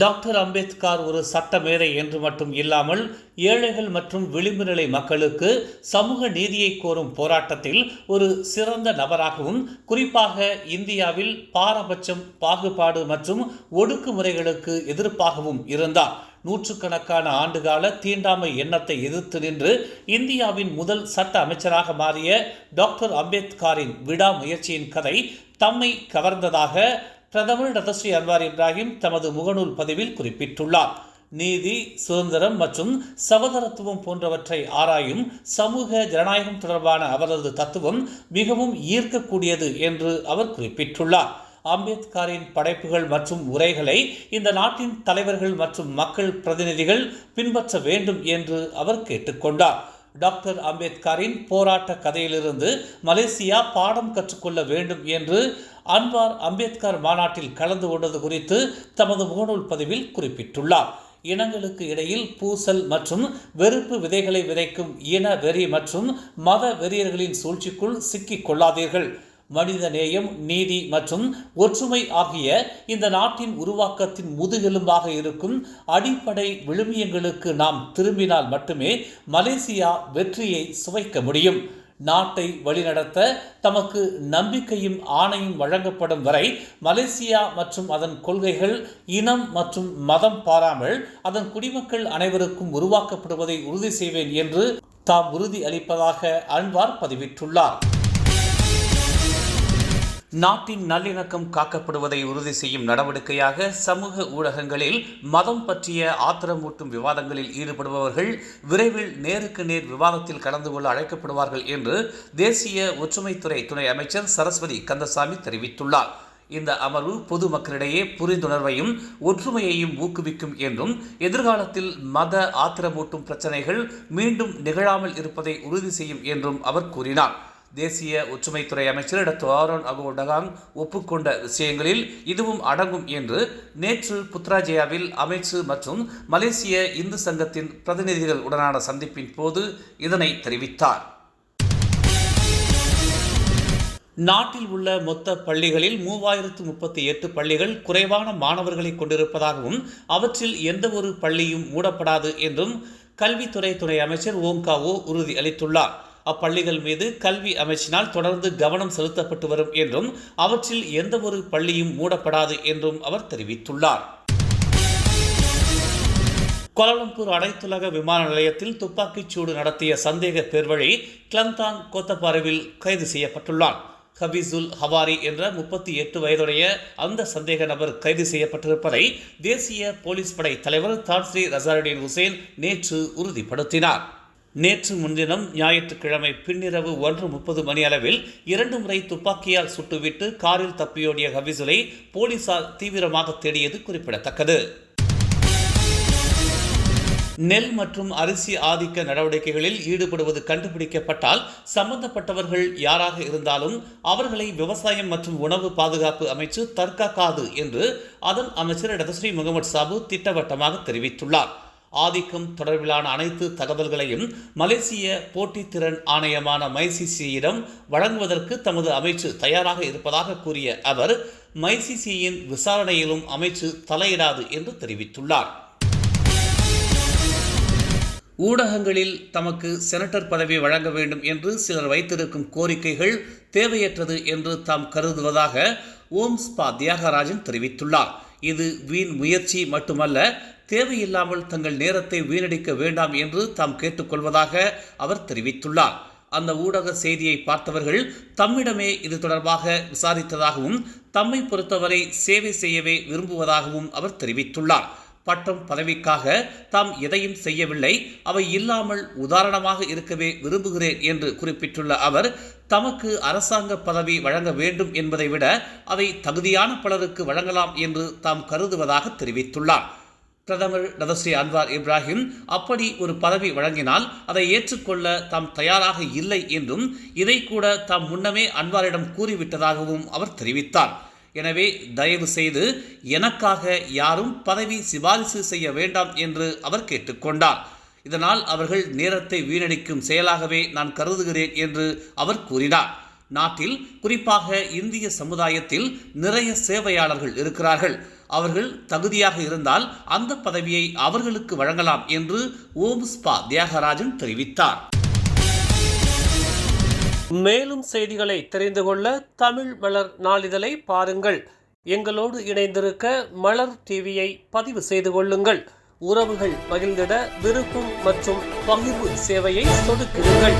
Doctor Ambedkar ஒரு சட்ட மேதை என்று மட்டும் இல்லாமல் ஏழைகள் மற்றும் விளிம்பு நிலை மக்களுக்கு சமூக நீதியை கோரும் போராட்டத்தில் ஒரு சிறந்த நபராகவும் குறிப்பாக இந்தியாவில் பாரபட்சம் பாகுபாடு மற்றும் ஒடுக்குமுறைகளுக்கு எதிர்ப்பாகவும் இருந்தார். நூற்றுக்கணக்கான ஆண்டுகால தீண்டாமை எண்ணத்தை எதிர்த்து நின்று இந்தியாவின் முதல் சட்ட அமைச்சராக மாறிய டாக்டர் அம்பேத்கரின் விடாமுயற்சியின் கதை தம்மை கவர்ந்ததாக பிரதமர் ரதஸ்ரீ அன்வார் இப்ராஹிம் தமது முகநூல் பதிவில் குறிப்பிட்டுள்ளார். நீதி சுதந்திரம் மற்றும் சகோதரத்துவம் போன்றவற்றை ஆராயும் சமூக ஜனநாயகம் தொடர்பான அவரது தத்துவம் மிகவும் ஈர்க்கக்கூடியது என்று அவர் குறிப்பிட்டுள்ளார். அம்பேத்கரின் படைப்புகள் மற்றும் உரைகளை இந்த நாட்டின் தலைவர்கள் மற்றும் மக்கள் பிரதிநிதிகள் பின்பற்ற வேண்டும் என்று அவர் கேட்டுக்கொண்டார். டாக்டர் அம்பேத்கரின் போராட்ட கதையிலிருந்து மலேசியா பாடம் கற்றுக்கொள்ள வேண்டும் என்று அன்வார் அம்பேத்கர் மாநாட்டில் கலந்து கொண்டது குறித்து தமது முகநூல் பதிவில் குறிப்பிட்டுள்ளார். இனங்களுக்கு இடையில் பூசல் மற்றும் வெறுப்பு விதைகளை விதைக்கும் இன வெறி மற்றும் மத வெறியர்களின் சூழ்ச்சிக்குள் சிக்கிக் கொள்ளாதீர்கள். மனித நேயம் நீதி மற்றும் ஒற்றுமை ஆகிய இந்த நாட்டின் உருவாக்கத்தின் முதுகெலும்பாக இருக்கும் அடிப்படை விழுமியங்களுக்கு நாம் திரும்பினால் மட்டுமே மலேசியா வெற்றியை சுவைக்க முடியும். நாட்டை வழிநடத்த தமக்கு நம்பிக்கையும் ஆணையும் வழங்கப்படும் வரை மலேசியா மற்றும் அதன் கொள்கைகள் இனம் மற்றும் மதம் பாராமல் அதன் குடிமக்கள் அனைவருக்கும் உருவாக்கப்படுவதை உறுதி செய்வேன் என்று தாம் உறுதி அளிப்பதாக அன்வார் பதிவிட்டுள்ளார். நாட்டின் நல்லிணக்கம் காக்கப்படுவதை உறுதி செய்யும் நடவடிக்கையாக சமூக ஊடகங்களில் மதம் பற்றிய ஆத்திரமூட்டும் விவாதங்களில் ஈடுபடுபவர்கள் விரைவில் நேருக்கு நேர் விவாதத்தில் கலந்து கொள்ள அழைக்கப்படுவார்கள் என்று தேசிய ஒற்றுமைத்துறை துணை அமைச்சர் சரஸ்வதி கந்தசாமி தெரிவித்துள்ளார். இந்த அமர்வு பொதுமக்களிடையே புரிந்துணர்வையும் ஒற்றுமையையும் ஊக்குவிக்கும் என்றும் எதிர்காலத்தில் மத ஆத்திரமூட்டும் பிரச்சனைகள் மீண்டும் நிகழாமல் இருப்பதை உறுதி செய்யும் என்றும் அவர் கூறினார். தேசிய ஒற்றுமைத்துறை அமைச்சர் டாக்டர் ஆரோன் அகோடகாங் ஒப்புக்கொண்ட விஷயங்களில் இதுவும் அடங்கும் என்று நேற்று புத்ராஜயாவில் அமைச்சு மற்றும் மலேசிய இந்து சங்கத்தின் பிரதிநிதிகள் உடனான சந்திப்பின் போது இதனை தெரிவித்தார். நாட்டில் உள்ள மொத்த பள்ளிகளில் மூவாயிரத்து முப்பத்தி எட்டு பள்ளிகள் குறைவான மாணவர்களை கொண்டிருப்பதாகவும் அவற்றில் எந்த ஒரு பள்ளியும் மூடப்படாது என்றும் கல்வித்துறை துணை அமைச்சர் ஓங்காவோ உறுதி அளித்துள்ளார் அப்பள்ளிகள் மீது கல்வி அமைச்சினால் தொடர்ந்து கவனம் செலுத்தப்பட்டு வரும் என்றும் அவற்றில் எந்த ஒரு பள்ளியும் மூடப்படாது என்றும் அவர் தெரிவித்துள்ளார். கோலாலம்பூர் அனைத்துலக விமான நிலையத்தில் துப்பாக்கிச் சூடு நடத்திய சந்தேக பேர்வழி கிளந்தாங் கோத்தபாருவில் கைது செய்யப்பட்டுள்ளார் ஹபீசுல் ஹவாரி என்ற முப்பத்தி எட்டு வயதுடைய அந்த சந்தேக நபர் கைது செய்யப்பட்டிருப்பதை தேசிய போலீஸ் படை தலைவர் தாட்ஸ்ரீ ரசாருடீன் ஹுசேன் நேற்று உறுதிப்படுத்தினார். நேற்று முன்தினம் ஞாயிற்றுக்கிழமை பின்னிரவு ஒன்று முப்பது மணி அளவில் இரண்டு முறை துப்பாக்கியால் சுட்டுவிட்டு காரில் தப்பியோடிய ஹபீசுலை போலீசார் தீவிரமாக தேடியது குறிப்பிடத்தக்கது. நெல் மற்றும் அரிசி ஆதிக்க நடவடிக்கைகளில் ஈடுபடுவது கண்டுபிடிக்கப்பட்டால் சம்பந்தப்பட்டவர்கள் யாராக இருந்தாலும் அவர்களை விவசாயம் மற்றும் உணவு பாதுகாப்பு அமைச்சு தற்காக்காது என்று அதன் அமைச்சர் இடதுஸ்ரீ முகமது சாபு திட்டவட்டமாக தெரிவித்துள்ளார். ஆதிக்கம் தொடர்பிலான அனைத்து தகவல்களையும் மலேசிய போட்டித்திறன் ஆணையமான மைசிசியிடம் வழங்குவதற்கு தமது அமைச்சு தயாராக இருப்பதாக கூறிய அவர் மைசிசியின் விசாரணையிலும் அமைச்சு தலையிடாது என்று தெரிவித்துள்ளார். ஊடகங்களில் தமக்கு செனட்டர் பதவி வழங்க வேண்டும் என்று சிலர் வைத்திருக்கும் கோரிக்கைகள் தேவையற்றது என்று தாம் கருதுவதாக ஓம் ஸ்பா தியாகராஜன் தெரிவித்துள்ளார். இது வீண் முயற்சி மட்டுமல்ல தேவையில்லாமல் தங்கள் நேரத்தை வீணடிக்க வேண்டாம் என்று தாம் கேட்டுக்கொள்வதாக அவர் தெரிவித்துள்ளார். அந்த ஊடக செய்தியை பார்த்தவர்கள் தம்மிடமே இது தொடர்பாக விசாரித்ததாகவும் தம்மை பொறுத்தவரை சேவை செய்யவே விரும்புவதாகவும் அவர் தெரிவித்துள்ளார். பட்டம் பதவிக்காக தாம் எதையும் செய்யவில்லை அவை இல்லாமல் உதாரணமாக இருக்கவே விரும்புகிறேன் என்று குறிப்பிட்டுள்ள அவர் தமக்கு அரசாங்க பதவி வழங்க வேண்டும் என்பதை விட அதை தகுதியான பலருக்கு வழங்கலாம் என்று தாம் கருதுவதாக தெரிவித்துள்ளார். பிரதமர் நதஸ்ரீ அன்வார் இப்ராஹிம் அப்படி ஒரு பதவி வழங்கினால் அதை ஏற்றுக்கொள்ள தாம் தயாராக இல்லை என்றும் இதை கூட தாம் முன்னமே அன்வாரிடம் கூறிவிட்டதாகவும் அவர் தெரிவித்தார். எனவே தயவு செய்து எனக்காக யாரும் பதவி சிபாரிசு செய்ய வேண்டாம் என்று அவர் கேட்டுக்கொண்டார். இதனால் அவர்கள் நேரத்தை வீணடிக்கும் செயலாகவே நான் கருதுகிறேன் என்று அவர் கூறினார். நாட்டில் குறிப்பாக இந்திய சமுதாயத்தில் நிறைய சேவையாளர்கள் இருக்கிறார்கள். அவர்கள் தகுதியாக இருந்தால் அந்த பதவியை அவர்களுக்கு வழங்கலாம் என்று ஓம் ஸ்பா தியாகராஜன் தெரிவித்தார். மேலும் செய்திகளை தெரிந்து கொள்ள தமிழ் மலர் நாளிதழை பாருங்கள். எங்களோடு இணைந்திருக்க மலர் டிவியை பதிவு செய்து கொள்ளுங்கள். உறவுகள் பகிர்ந்திட விருப்பம் மற்றும் பகிர்வு சேவையை சொடுக்குங்கள்